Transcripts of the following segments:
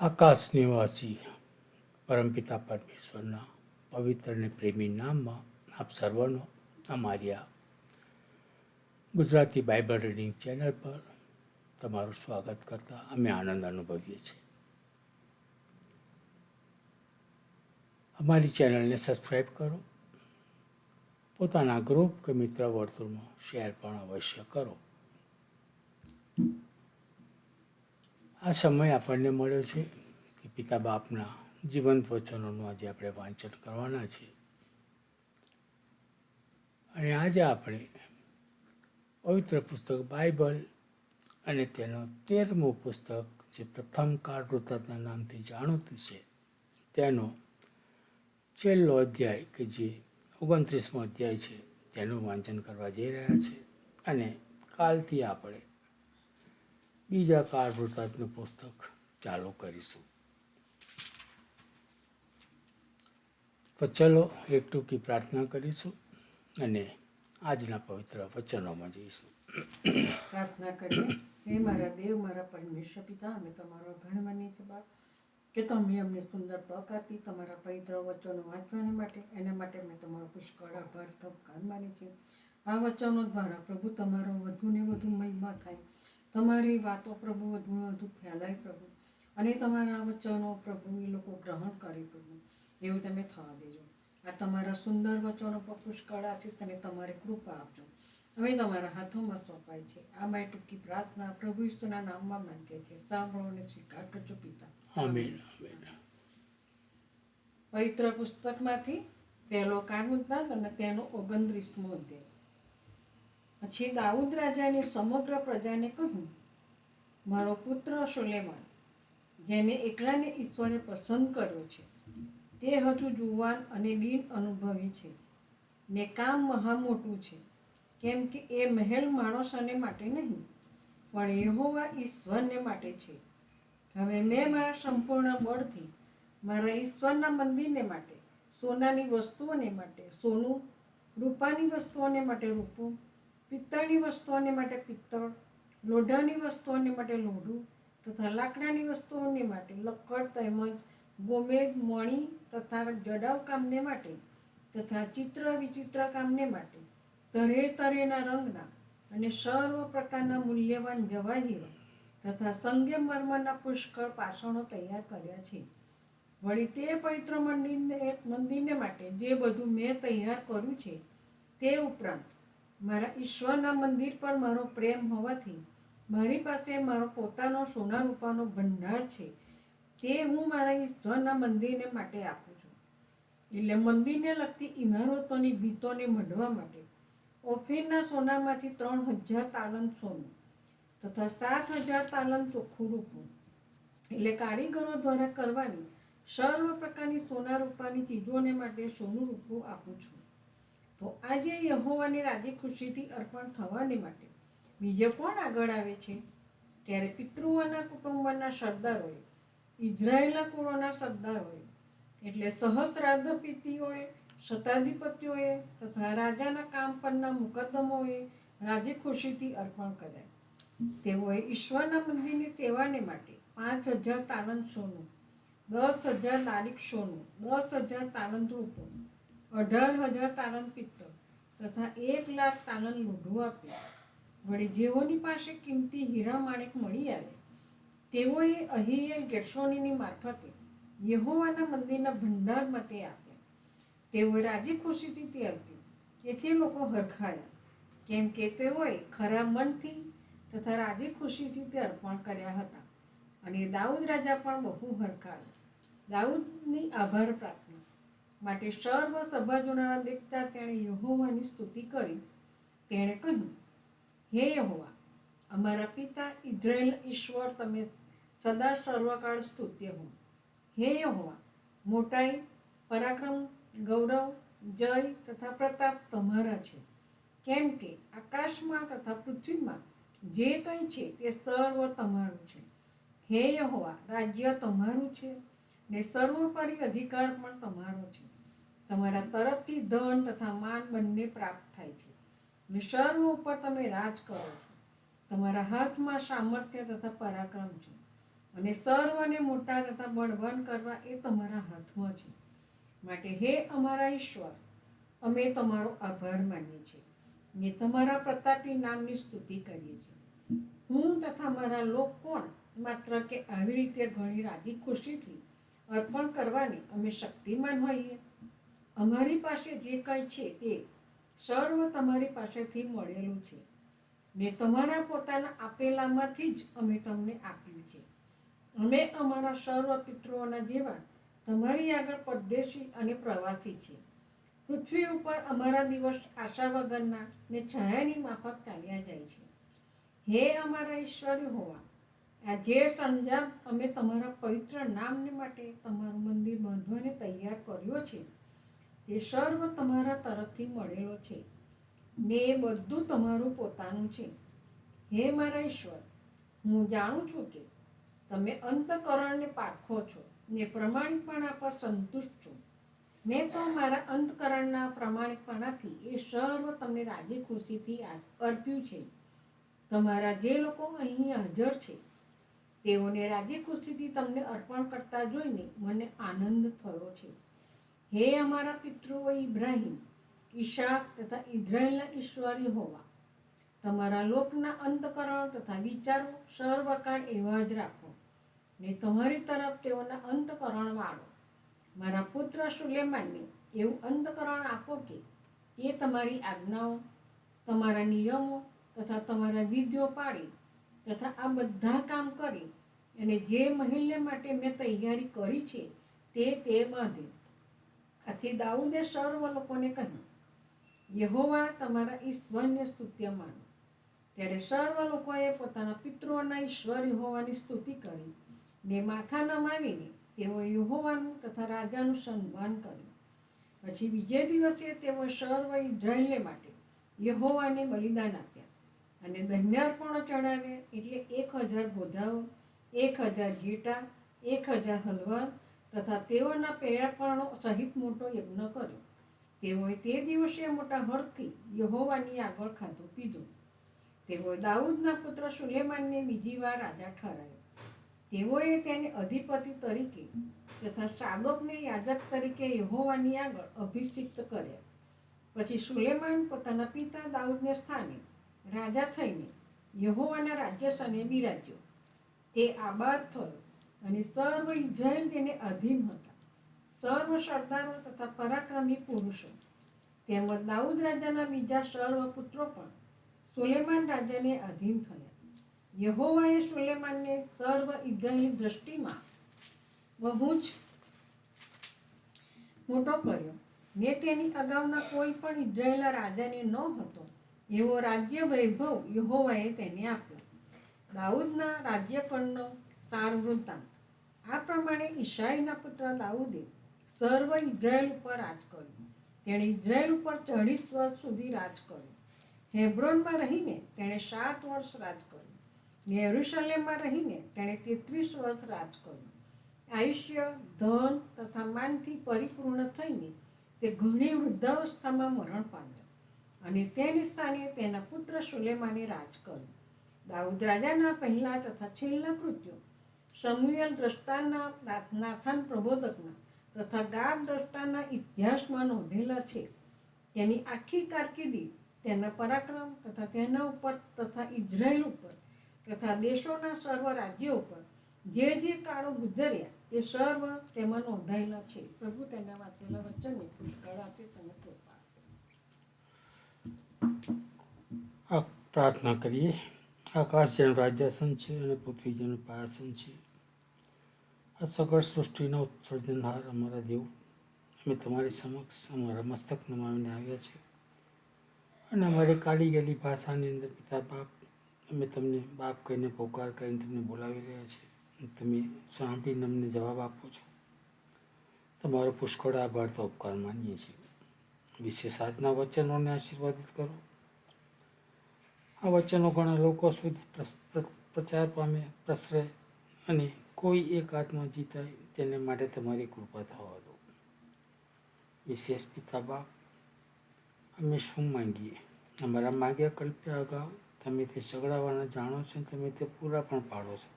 આકાશ નિવાસી પરમપિતા પરમેશ્વરના પવિત્ર અને પ્રેમી નામમાં આપ સર્વનો અમારી આ ગુજરાતી બાઇબલ રીડિંગ ચેનલ પર તમારું સ્વાગત કરતા અમે આનંદ અનુભવીએ છીએ. અમારી ચેનલને સબસ્ક્રાઈબ કરો. પોતાના ગ્રુપ કે મિત્ર વર્તુળમાં શેર પણ અવશ્ય કરો. આ સમય આપણને મળ્યો છે કે પિતા બાપના જીવંત વચનોનું આજે આપણે વાંચન કરવાના છે અને આજે આપણે પવિત્ર પુસ્તક બાઇબલ અને તેનો તેરમું પુસ્તક જે પ્રથમ કાળ નામથી જાણીતું છે, તેનો છેલ્લો અધ્યાય કે જે ઓગણત્રીસમો અધ્યાય છે, તેનું વાંચન કરવા જઈ રહ્યા છે. અને કાલથી આપણે બીજા વૃત્તાંતનું પુસ્તક ચાલુ કરીશું. તો ચલો એક ટૂંકી પ્રાર્થના કરીશું અને આજના પવિત્ર વચનોમાં જઈશું. પ્રાર્થના કરીએ. હે મારા દેવ, મારા પરમેશ્વર પિતા, અમે તમારો આભાર માની છે કે તમે અમને સુંદર તક આપી તમારા પવિત્ર વચનો વાંચવાને માટે, એના માટે અમે તમારો પુષ્કળ આભાર ધબકાર માની છે આ વચનો દ્વારા પ્રભુ તમારો વધુ ને વધુ મહિમા થાય. તમારી વાતો પ્રભુ વધુ વધુ ફેલાય પ્રભુ. અને તમારા વચનો પ્રભુ એ લોકો ગ્રહણ કરે પ્રભુ. એવું તમે થવા દેજો. આ તમારા સુંદર વચનો પર પુષ્કળ આશીષ અને તમારી કૃપા આપજો. હવે તમારા હાથોમાં સોંપાય છે. આ મારી ટૂંકી પ્રાર્થના પ્રભુ ઈશ્વરના નામમાં માંગે છે સાંભળો અને સ્વીકાર કરજો પિતા. આમીન આમીન પવિત્ર પુસ્તકમાંથી પહેલો કાનૂનનાથ અને તેનો ઓગણત્રીસમો અધ્યાય. પછી દાઉદ રાજાને સમગ્ર પ્રજાને કહ્યું, મારો પુત્ર સુલેમાન જેને એકલાને ઈશ્વરે પસંદ કર્યો છે, તે હજુ જુવાન અને બિન અનુભવી છે. ને કામ મહા મોટું છે, કેમ કે એ મહેલ માણસોને માટે નહીં, પણ યહોવા ઈશ્વરને માટે છે. હવે મેં મારા સંપૂર્ણ બળથી મારા ઈશ્વરના મંદિરને માટે, સોનાની વસ્તુઓને માટે, સોનું, રૂપાની વસ્તુઓને માટે રૂપું પિત્તળની વસ્તુઓને માટે પિત્તળ, લોઢાની વસ્તુઓને માટે લોઢું તથા લાકડાની વસ્તુઓને માટે લક્કડ તેમજ ગોમેદ મણી તથા જડાવ કામને માટે તથા ચિત્ર વિચિત્ર કામને માટે તરે તરેના રંગના અને સર્વ પ્રકારના મૂલ્યવાન જવાહીરો તથા સંગમરમરના પુષ્કળ પાષણો તૈયાર કર્યા છે. વળી તે પવિત્ર મંદિરને મંદિરને માટે જે બધું મેં તૈયાર કર્યું છે તે ઉપરાંત મારા ઈશ્વરના મંદિર પર મારો પ્રેમ હોવાથી મારી પાસે મારો પોતાનો સોના રૂપાનો ભંડાર છે. તે હું મારા ઈશ્વરના મંદિરને માટે આપું છું. એટલે મંદિરને લગતી ઇમારતોની ભીતોને મઢવા માટે ઓફીરના સોનામાંથી ત્રણ હજાર તાલંત સોનું તથા સાત હજાર તાલંત ચોખ્ખું રૂપું. એટલે કારીગરો દ્વારા કરવાની સર્વ પ્રકારની સોના રૂપાની ચીજોને માટે સોનું રૂપું આપું છું. તો આજે યહોવાની રાજી ખુશીથી અર્પણ થવાને માટે બીજે કોણ આગળ આવે છે? ત્યારે પિતૃઓના કુટુંબના સરદારોએ, ઇઝરાયેલના કુળોના સરદારોએ, એટલે સહસ્રાધિપતિઓએ શતાધિપતિઓએ તથા રાજાના કામ પરના મુકદ્દમોએ રાજી ખુશીથી અર્પણ કર્યા. તેઓએ ઈશ્વરના મંદિરની સેવાને માટે પાંચ હજાર તાલંત સોનું, દસ હજાર તારીખ સોનું, દસ હજાર તાલંત રૂપું અઢાર હજાર તાલન પિત્તળ તથા એક લાખ તાલંત લોઢું આપ્યું. વળી જેઓની પાસે કિંમતી હીરા માણેક મળી આવે, તેઓએ અહીએ ગેટસોનીની મારફતે યહોવાના મંદિરના ભંડારમાં તે આપ્યા. તેઓએ રાજી ખુશીથી તે આપ્યું. તેથી લોકો હરખાયા, કેમ કે તેઓએ ખરા મનથી તથા રાજી ખુશીથી તે અર્પણ કર્યા હતા. અને દાઉદ રાજા પણ બહુ હરખાયો. દાઉદની આભાર પ્રાર્થના માટે સર્વ સભાજોના દેખતા તેણે યહોવાની સ્તુતિ કરી. તેણે કહ્યું, હે યહોવા, અમારા પિતા ઇઝરાયેલ ઈશ્વર તમે સદા સર્વકાળ સ્તુત્ય હો. હે યહોવા, મોટાઈ, પરાક્રમ, ગૌરવ, જય તથા પ્રતાપ તમારા છે. કેમ કે આકાશમાં તથા પૃથ્વીમાં જે કંઈ છે તે સર્વ તમારું છે. હે યહોવા, રાજ્ય તમારું છે ને સર્વોપરી અધિકાર પણ તમારો છે. તમારા તરફથી ધન તથા માન બંને પ્રાપ્ત થાય છે. અને સર્વ ઉપર તમે રાજ કરો છો. તમારા હાથમાં સામર્થ્ય તથા પરાક્રમ છે. અને સર્વને મોટા તથા બળવાન કરવા એ તમારા હાથમાં છે. માટે હે અમારા ઈશ્વર, અમે તમારો આભાર માનીએ છીએ ને તમારા પ્રતાપી નામની સ્તુતિ કરીએ છીએ. હું તથા મારા લોક કોણ? માત્ર કે આવી રીતે ઘણી રાધી ખુશીથી અર્પણ કરવાની અમે શક્તિમાન હોઈએ. અમારી પાસે જે કંઈ છે તે સર્વ તમારી પાસેથી મળેલું છે. ને તમારા પોતાના આપેલામાંથી જ અમે તમને આપ્યું છે. અમે અમારા સર્વ પિતૃઓના જેવા તમારી આગળ પરદેશી અને પ્રવાસી છીએ. પૃથ્વી ઉપર અમારા દિવસ આશા વગરના ને છાયાની માફક ચાલ્યા જાય છે. હે અમારા ઈશ્વર હોવા આ જે સંજાપ અમે તમારા પવિત્ર નામને માટે તમારું મંદિર બાંધવાને તૈયાર કર્યો છે. તે સર્વ તમારા તરફથી મળેલો છે. ને એ બધું તમારું પોતાનું છે. હે મારા ઈશ્વર, હું જાણું છું કે તમે અંતકરણને પારખો છો ને પ્રમાણિકપણા પર સંતુષ્ટ છો. મેં તો મારા અંતકરણના પ્રમાણિકપણાથી એ સર્વ તમને રાજી ખુશીથી અર્પ્યું છે. તમારા જે લોકો અહીં હાજર છે, તેઓને રાજી ખુશીથી તમને અર્પણ કરતા જોઈને મને આનંદ થયો છે. હે અમારા પિતૃઓ ઇબ્રાહિમ, ઈશાક તથા ઇઝરાયલના ઈશ્વરી હોવા. તમારા લોકના અંતકરણ તથા વિચારો સર્વકાળ એવા જ રાખો. ને તમારી તરફ તેઓના અંતકરણ વાળો. મારા પુત્ર સુલેમાનને એવું અંતકરણ આપો કે તે તમારી આજ્ઞાઓ, તમારા નિયમો તથા તમારા વિધિઓ પાડી તથા આ બધા કામ કરી અને જે મહિલ્ય માટે મેં તૈયારી કરી છે તે તે બાંધે. આથી દાઉદે સર્વ લોકોને કહ્યું, યહોવા તમારા ઈશ્વરને સ્તુત્ય માનો. ત્યારે સર્વ લોકોએ પોતાના પિતૃઓના ઈશ્વર યહોવાની સ્તુતિ કરી ને માથા નમાવીને તેઓ યહોવાનું તથા રાજાનું સન્માન કર્યું. પછી બીજે દિવસે તેઓ સર્વ ઇઝરાયલને માટે યહોવાને બલિદાન આપ્યા અને ધન્યાર્પણો ચડાવ્યા એટલે એક હજાર બોધાઓ એક હજાર ઘેટા એક હજાર હલવા તથા તેઓના પેરાપણો સહિત મોટો યજ્ઞ કર્યો. તેઓએ તે દિવસે મોટા હળથી યહોવાની આગળ ખાધું પીધું. તેઓએ દાઉદના પુત્ર સુલેમાનને બીજી વાર રાજા ઠરાયો તેઓએ તેને અધિપતિ તરીકે તથા સાદોકને યાજક તરીકે યહોવાની આગળ અભિષિક્ત કર્યા. પછી સુલેમાન પોતાના પિતા દાઉદને સ્થાને રાજા થઈને યહોવાના રાજ્યસને બિરાજ્યો. તે આબાદ થયો. અને સર્વ ઇઝરાયલ તેને અધીન હતા. સર્વ સરદારો તથા પરાક્રમી પુરુષો. તેમજ દાઉદ રાજાના બીજા સર્વ પુત્રો પણ સુલેમાન રાજાને અધીન થયા. યહોવાએ સુલેમાનને સર્વ ઇઝરાયલની દ્રષ્ટિમાં બહુ જ મોટો કર્યો. ને તેની અગાઉના કોઈ પણ ઇઝરાયેલના રાજાને ન હતો, એવો રાજ્ય વૈભવ યહોવાએ તેને આપ્યો. દાઉદના રાજ્યપણનો સાર વૃત્તાંત આ પ્રમાણે ઈશાઈના પુત્ર દાઉદે સર્વ ઇઝરાયલ ઉપર રાજ કર્યું. તેણે ઇઝરાયલ ઉપર ચાળીસ વર્ષ સુધી રાજ કર્યું. હેબ્રોનમાં રહીને તેણે સાત વર્ષ રાજ કર્યું. યરુશલેમમાં રહીને તેણે તેત્રીસ વર્ષ રાજ કર્યું. આયુષ્ય, ધન તથા માનથી પરિપૂર્ણ થઈને તે ઘણી વૃદ્ધાવસ્થામાં મરણ પામ્યો અને તેની સ્થાને તેના પુત્ર સુલેમાને રાજ કર્યું. દાઉદ રાજાના પહેલા તથા છેલ્લા કૃત્યો સમુએલ દ્રષ્ટાના નાથાન પ્રબોધકના તથા ગાર દ્રષ્ટાના ઇતિહાસમાં નોંધેલા છે. તેની આખી કારકિર્દી તેના પરાક્રમ તથા તેના ઉપર તથા ઇઝરાયલ ઉપર તથા દેશોના સર્વ રાજ્યો ઉપર જે જે કાળો ગુજર્યા તે સર્વ તેમાં નોંધાયેલા છે. પ્રભુ તેના વાંચેલા વચનને પુષ્કળ આપે તમે કૃપા પ્રાર્થના કરીએ. આકાશ જેનું રાજ્યાસન છે અને પૃથ્વી જેનું પાયાસન છે. આ સગળ સૃષ્ટિનો ઉત્સર્જનહાર અમારા દેવ. અમે તમારી સમક્ષ અમારા મસ્તક નમાવીને આવ્યા છે અને અમારી કાળી ગયેલી ભાષાની અંદર પિતા બાપ, અમે તમને બાપ કહીને પોકાર કરીને તમને બોલાવી રહ્યા છીએ. તમે સાંભળીને અમને જવાબ આપો છો. તમારો પુષ્કળ આભાર તો ઉપકાર માનીએ છીએ. વિશેષ આજના વચનોને આશીર્વાદિત કરો. આ વચનો ઘણા લોકો સુધી પ્ર- પ્રચાર પામે, પ્રસરે અને કોઈ એક આત્મા જીતાય, તેને માટે તમારી કૃપા થવા દો. વિશેષ પિતા બાપ, અમે શું માંગીએ? અમારા માગ્યા કલ્પ્યા અગાઉ તમે તે સગડાવાના જાણો છો તમે તે પૂરા પણ પાડો છો.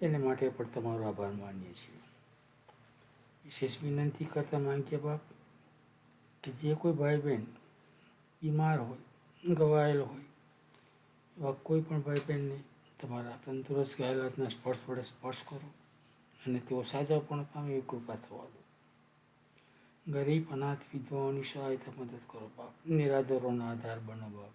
તેને માટે પણ તમારો આભાર માનીએ છીએ. વિશેષ વિનંતી કરતા માંગીએ બાપ કે જે કોઈ ભાઈ બહેન બીમાર હોય, ગવાયેલ હોય, એવા કોઈ પણ ભાઈ બહેનને તમારા તંદુરસ્ત ગાયલાતના સ્પર્શ વડે સ્પર્શ કરો અને તેઓ સાજા પણ પામે એવી કૃપા થવા દો. ગરીબ, અનાથ, વિધવાઓની સહાયતા મદદ કરો બાપ. નિરાધારોના આધાર બનો બાપ.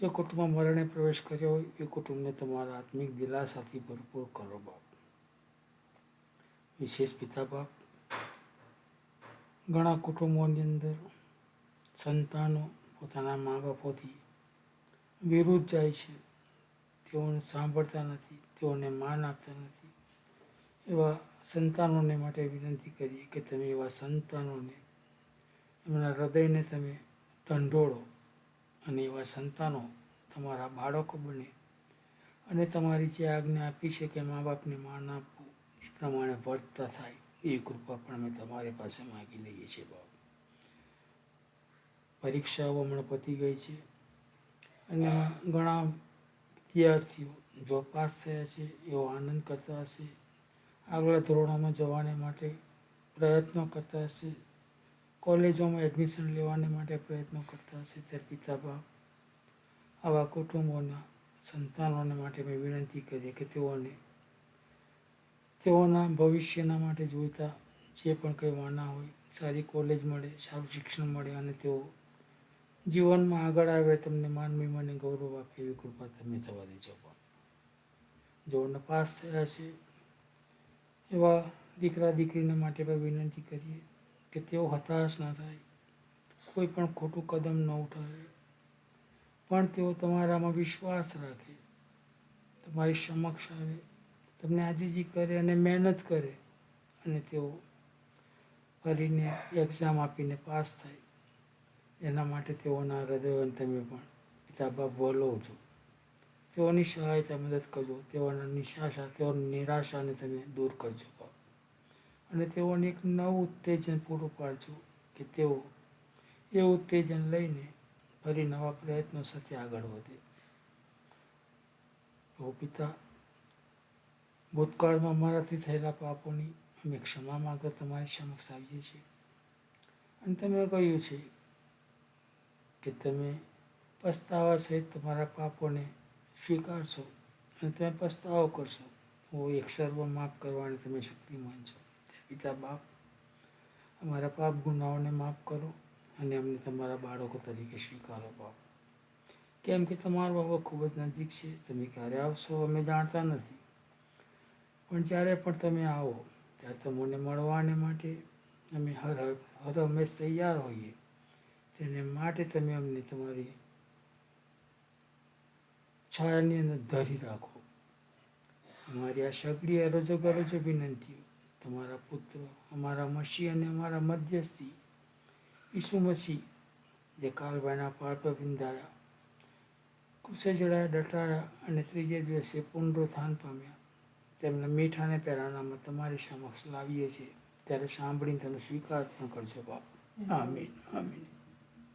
જે કુટુંબમાં મરણે પ્રવેશ કર્યો હોય, એ કુટુંબને તમારા આત્મિક દિલાસાથી ભરપૂર કરો બાપ. વિશેષ પિતા બાપ, ઘણા કુટુંબોની અંદર સંતાનો પોતાના મા બાપોથી વિરુદ્ધ જાય છે. તેઓને સાંભળતા નથી, તેઓને માન આપતા નથી. એવા સંતાનોને માટે વિનંતી કરીએ કે તમે એવા સંતાનોને, એમના હૃદયને તમે ઢંઢોળો અને એવા સંતાનો તમારા બાળકો બને અને તમારી જે આજ્ઞા આપી છે કે મા બાપને માન આપવું, એ પ્રમાણે વર્તતા થાય, એ કૃપા પણ અમે તમારી પાસે માગી લઈએ છીએ, બાપ. પરીક્ષાઓ હમણાં પતી ગઈ છે અને ઘણા વિદ્યાર્થીઓ જો પાસ થયા છે એવો આનંદ કરતા હશે. આગલા ધોરણોમાં જવાને માટે પ્રયત્નો કરતા હશે. કોલેજોમાં એડમિશન લેવાને માટે પ્રયત્નો કરતા હશે ત્યારે પિતા બાપ. આવા કુટુંબોના સંતાનોને માટે મેં વિનંતી કરીએ કે તેઓને તેઓના ભવિષ્યના માટે જોઈતા જે પણ કંઈ વાના હોય, સારી કોલેજ મળે, સારું શિક્ષણ મળે અને તેઓ જીવનમાં આગળ આવે તમને માનવી મને ગૌરવ આપે એવી કૃપા તમે થવા દેજો પણ. જેઓને પાસ થયા છે, એવા દીકરા દીકરીને માટે પણ વિનંતી કરીએ કે તેઓ હતાશ ના થાય, કોઈ પણ ખોટું કદમ ન ઉઠાવે. પણ તેઓ તમારામાં વિશ્વાસ રાખે, તમારી સમક્ષ આવે, તમને આજીજી કરે અને મહેનત કરે અને તેઓ ફરીને એક્ઝામ આપીને પાસ થાય. એના માટે તેઓના હૃદયોને તમે પણ પિતા બાપ વલો છો તેઓની સહાયતા મદદ કરજો. તેઓના નિશાશા તેઓની નિરાશાને તમે દૂર કરજો બાપ. અને તેઓને એક નવું ઉત્તેજન પૂરું પાડજો કે તેઓ એ ઉત્તેજન લઈને ફરી નવા પ્રયત્નો સાથે આગળ વધે. પ્રભુ પિતા, ભૂતકાળમાં મારાથી થયેલા પાપોની અમે ક્ષમા માગવા તમારી સમક્ષ આવીએ છીએ. અને તમે કહ્યું છે કે તમે પસ્તાવા સહિત તમારા પાપોને સ્વીકારશો અને તમે પસ્તાવો કરશો. હું એક સર્વ માફ કરવાની તમે શક્તિમાન છો. પિતા બાપ, અમારા પાપ ગુનાઓને માફ કરો અને અમને તમારા બાળકો તરીકે સ્વીકારો બાપ કેમ કે તમારો બાબા ખૂબ જ નજીક છે. તમે ક્યારે આવશો અમે જાણતા નથી. પણ જ્યારે પણ તમે આવો, ત્યારે તમને મળવાને માટે અમે હર હર હંમેશ તૈયાર હોઈએ. તેને માટે તમે અમને તમારી છાયાની અંદર ધરી રાખો. અમારી આ સગડી અરજો ગરજો વિનંતીઓ. તમારા પુત્ર અમારા મસી અને અમારા મધ્યસ્થી ઈસુ મસી જે કાલભાઈના પાળ પર વિંધાયા કૃષે જડાયા ડટાયા અને ત્રીજે દિવસે પુનરુત્થાન પામ્યા. તેમના મીઠાને પહેરાણામાં તમારી સમક્ષ લાવીએ છીએ. ત્યારે સાંભળીને તેનો સ્વીકાર પણ કરજો બાપ. આમીન આમીન